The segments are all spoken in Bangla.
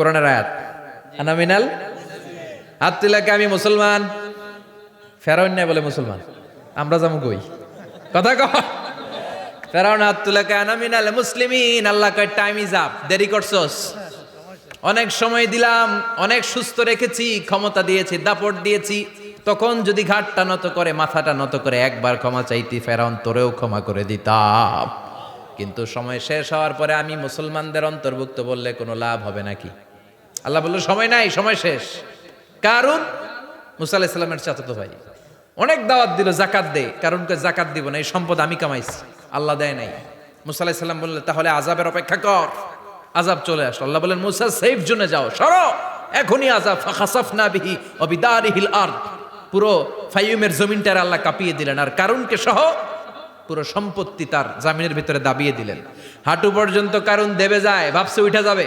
কোরআনের আয়াত। আনামিনাল হাত তুলাকে আমি মুসলমান, ফেরাউন নাই বলে মুসলমান। আমরা যাব কই? কথা কহ ফেরাউন হাত তুলাকে আনামিনাল মুসলিমিন, আল্লাহ কয় টাইম ইজ আপ দেরি করছস। অনেক সময় দিলাম, অনেক সুস্থ রেখেছি, ক্ষমতা দিয়েছি, দাপট দিয়েছি। তখন যদি ঘাটটা নত করে, মাথাটা নত করে, একবার ক্ষমা চাইতি, ফেরাউন তোরেও ক্ষমা করে দিতাম। কিন্তু সময় শেষ হওয়ার পরে আমি মুসলমানদের অন্তর্ভুক্ত বললে কোনো লাভ হবে নাকি? আল্লাহ বলল, সময় নাই, সময় শেষ। কারণ মুসা আলাহিসাল্লামের চাচাতো ভাই। অনেক দাওয়াত দিল জাকাত দে কারণ জাকাত দিব না, এই সম্পদ আমি কামাইছি, আল্লাহ দেয় নাই। মুসা আলাহিসাল্লাম বললে, তাহলে আজাবের অপেক্ষা কর। আজাব চলে আসলো। আল্লাহ বলেন মুসা সেফ জোনে যাও, সরো। এখনই আজাব ফাখাসাফ না বিহি অবিদারিহিল আর্দ। পুরো ফাইমের জমিনটার আল্লাহ কাঁপিয়ে দিলেন। আর কারণকে সহ পুরো সম্পত্তি তার জামিনের ভিতরে দাবিয়ে দিলেন। হাঁটু পর্যন্ত কারণ দেবে যায়, ভাবছে উঠে যাবে।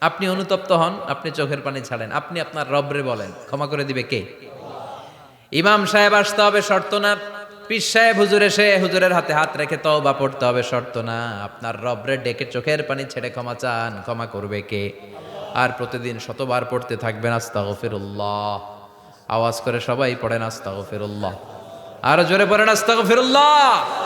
আপনি অনুতপ্ত হন, আপনি চোখের পানি ছাড়েন। আপনি আপনার রবরে বলেন, ক্ষমা করে দিবে কে? ইমাম সাহেব আসতে হবে শর্ত না পিস সাহেব হুজুর এসে হুজুরের হাতে হাত রেখে তওবা পড়তে হবে শর্ত না। আপনার রবরে ডেকে চোখের পানি ছেড়ে ক্ষমা চান, ক্ষমা করবে কে? আর প্রতিদিন শতবার পড়তে থাকবেন, আস্তাগফিরুল্লাহ। আওয়াজ করে সবাই পড়েন, আস্তাগফিরুল্লাহ। আরও জোরে পড়েন, আস্তাগফিরুল্লাহ।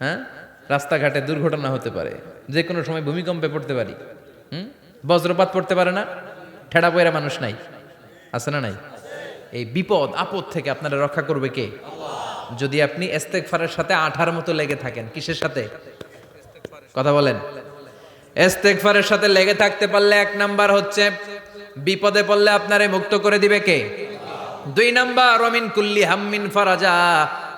হ্যাঁ? রাস্তাঘাটে দুর্ঘটনা হতে পারে, যে কোনো সময় ভূমিকম্পে পড়তে পারি। হুম? বজ্রপাত পড়তে পারে না, ঠেড়া পয়রা মানুষ নাই। আছে না নাই? এই বিপদ, আপদ থেকে আপনারা রক্ষা করবে কে? যদি আপনি এস্তেকফারের সাথে আঠার মতো লেগে থাকেন, কিসের সাথে? কথা বলেন। এস্তেকফারের সাথে লেগে থাকতে পারলে এক নাম্বার হচ্ছে, বিপদে পড়লে আপনারে মুক্ত করে দিবে কে? দুই নাম্বার রমিন কুল্লি হাম্মিন ফারাজা।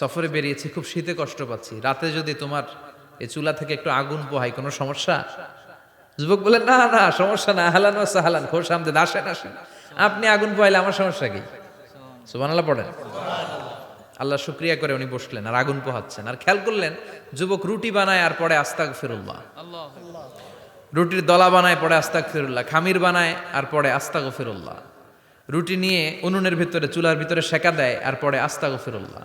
সফরে বেরিয়েছি, খুব শীতে কষ্ট পাচ্ছি। রাতে যদি তোমার এই চুলা থেকে একটু আগুন পোহাই কোনো সমস্যা? যুবক বলে না না, সমস্যা না, হালান ও সাহালান সামনে আসেন আসেন। আপনি আগুন পোহাইলে আমার সমস্যা কি? সুবহানাল্লাহ পড়েন। আল্লাহ শুক্রিয়া করে উনি বসলেন, আর আগুন পোহাচ্ছেন। আর খেয়াল করলেন, যুবক রুটি বানায় আর পরে আস্তাক ফিরুল্লাহ রুটির দলা বানায় পরে আস্তাক ফিরুল্লাহ খামির বানায় আর পরে আস্তাক ফিরুল্লাহ রুটি নিয়ে উনুনের ভিতরে, চুলার ভিতরে সেকা দেয় আর পরে আস্তাক ফিরুল্লাহ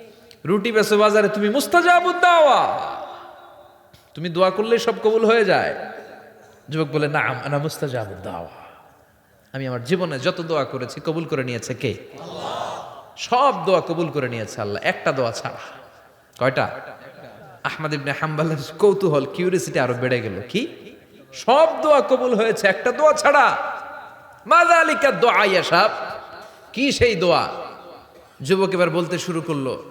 রুটি বেসো বাজারে তুমি মুস্তাজাবুদ দাওয়া। তুমি দোয়া করলে সব কবুল হয়ে যায়। যুবক বলে না আনা মুস্তাজাবুদ দাওয়া। আমি আমার জীবনে যত দোয়া করেছি কবুল করে নিয়েছে কে? সব দোয়া কবুল করে নিয়েছে আল্লাহ একটা দোয়া ছাড়া। কয়টা? আহমদ ইবনে হাম্বালের কৌতূহল কিউরিসিটি আরও বেড়ে গেল। কি? সব দোয়া কবুল হয়েছে একটা দোয়া ছাড়া। মাদা আলিকা দোয়া ইয়াসাব কি সেই দোয়া? যুবক এবার বলতে শুরু করল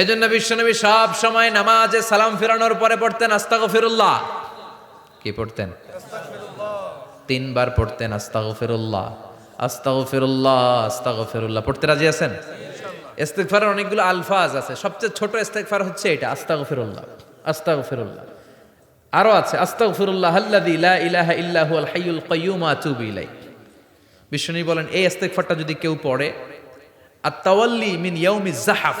এজন্য বিশ্বনবী সব সময় নামাজে সালাম ফিরানোর পরে পড়তেন আস্তাগফিরুল্লাহ। কি পড়তেন? তিনবার পড়তেন আস্তাগফিরুল্লাহ আস্তাগফিরুল্লাহ আস্তাগফিরুল্লাহ। পড়তে রাজি আছেন? ইস্তেগফারের অনেকগুলো আলফাজ আছে। সবচেয়ে ছোট ইস্তেগফার হচ্ছে এটা, আস্তাগফিরুল্লাহ আস্তাগফিরুল্লাহ। আরও আছে, আস্তাগফিরুল্লাহ আল্লাযী লা ইলাহা ইল্লা হুয়াল হাইয়ুল কাইয়্যুম, আতুবু ইলাইহি। বিশ্বনী বলেন, এই ইস্তেগফারটা যদি কেউ পড়ে আর তাওয়াল্লি মিন ইয়াউমি জাহাফ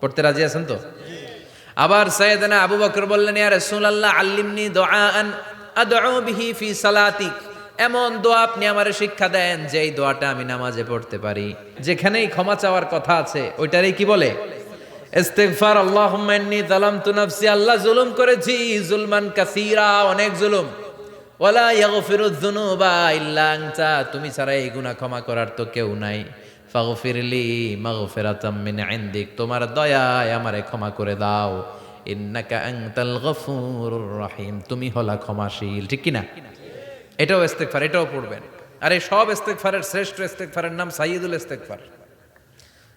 পড়তে রাজি আছেন তো? আবার সৈয়দনা আবু বকর বললেন, ইয়া রাসূলুল্লাহ, আল্লিমনি দুআআন আদউ বিহি ফি সালাতি এমন দোয়া আপনি আমারে শিক্ষা দেন যে এই দোয়াটা আমি নামাজে পড়তে পারি। যেখানেই ক্ষমা চাওয়ার কথা আছে, ওইটারই কি বলে? ইস্তিগফার, আল্লাহুম্মা ইন্নী যালামতু নাফসি, আল্লাহ জুলুম করেছি, জুলমান কাসীরা, অনেক জুলুম। ওয়ালা ইয়াগফিরুয যুনুবা ইল্লা আনতা, তুমি ছাড়া এই গুনাহ ক্ষমা করার তো কেউ নাই। ফাগফিরলি মাগফিরাতাম মিন ইনদিক। তোমার দয়ায় আমারে ক্ষমা করে দাও। ইন্নাকা আনতাল গফুরুর রহিম। তুমি হলা ক্ষমাশীল। ঠিক কি না এটাও ইস্তেগফার, এটাও পড়বেন। আর এই সব ইস্তেগফারের শ্রেষ্ঠ ইস্তেগফারের নাম সাইয়্যিদুল ইস্তেগফার।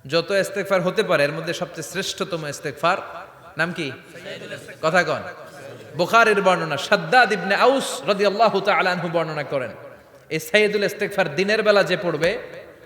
যত ইস্তেগফার হতে পারে, এর মধ্যে সবচেয়ে শ্রেষ্ঠতম ইস্তেগফার নাম কি? কথা কন। বুখারীর বর্ণনা, সাদ্দাদ ইবনে আউস রাদিয়াল্লাহু তাআলা আনহু বর্ণনা করেন। এই সাইয়্যিদুল ইস্তেগফার দিনের বেলা যে পড়বে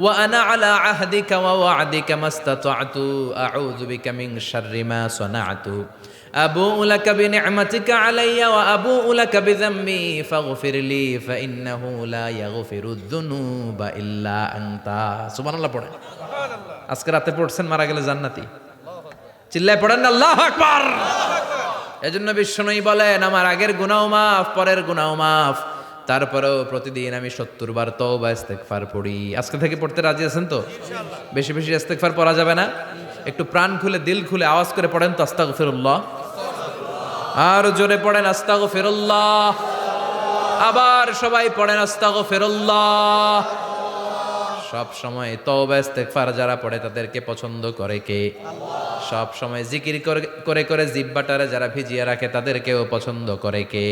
ওয়া আনা আলা আহদিকা ওয়া ওয়া'দিকা মাস্তাতা'তু আউযু বিকা মিন শাররি মা সানা'তু أبوء لك بنعمتك علي وأبوء لك بذنبي فاغفر لي فإنه لا يغفر الذنوب إلا أنت سبحان الله পড়েন আজকে রাতে পড়ছেন মারা গেলে জান্নাতি চিল্লায় পড়েন না আল্লাহ আকবার এজন্য বিশ্বনয়ী বলেন আমার আগের গুনাও মাফ পরের গুনাও মাফ তারপরেও প্রতিদিন আমি সত্তর বার তওবা ইস্তেগফার পড়ি। আজকে থেকে পড়তে রাজি আছেন তো? বেশি বেশি ইস্তেগফার পড়া যাবে না? একটু প্রাণ খুলে দিল খুলে আওয়াজ করে পড়েন তো আস্তাগফিরুল্লাহ। আর জোরে পড়েন আস্তাগফিরুল্লাহ। আবার সবাই পড়েন আস্তাগফিরুল্লাহ। সব সময় তওবা ইস্তেগফার যারা পড়ে তাদেরকে পছন্দ করে কে? সব সময় জিকির করে করে করে জিব্বাটারে যারা ভিজিয়ে রাখে তাদেরকেও পছন্দ করে কে?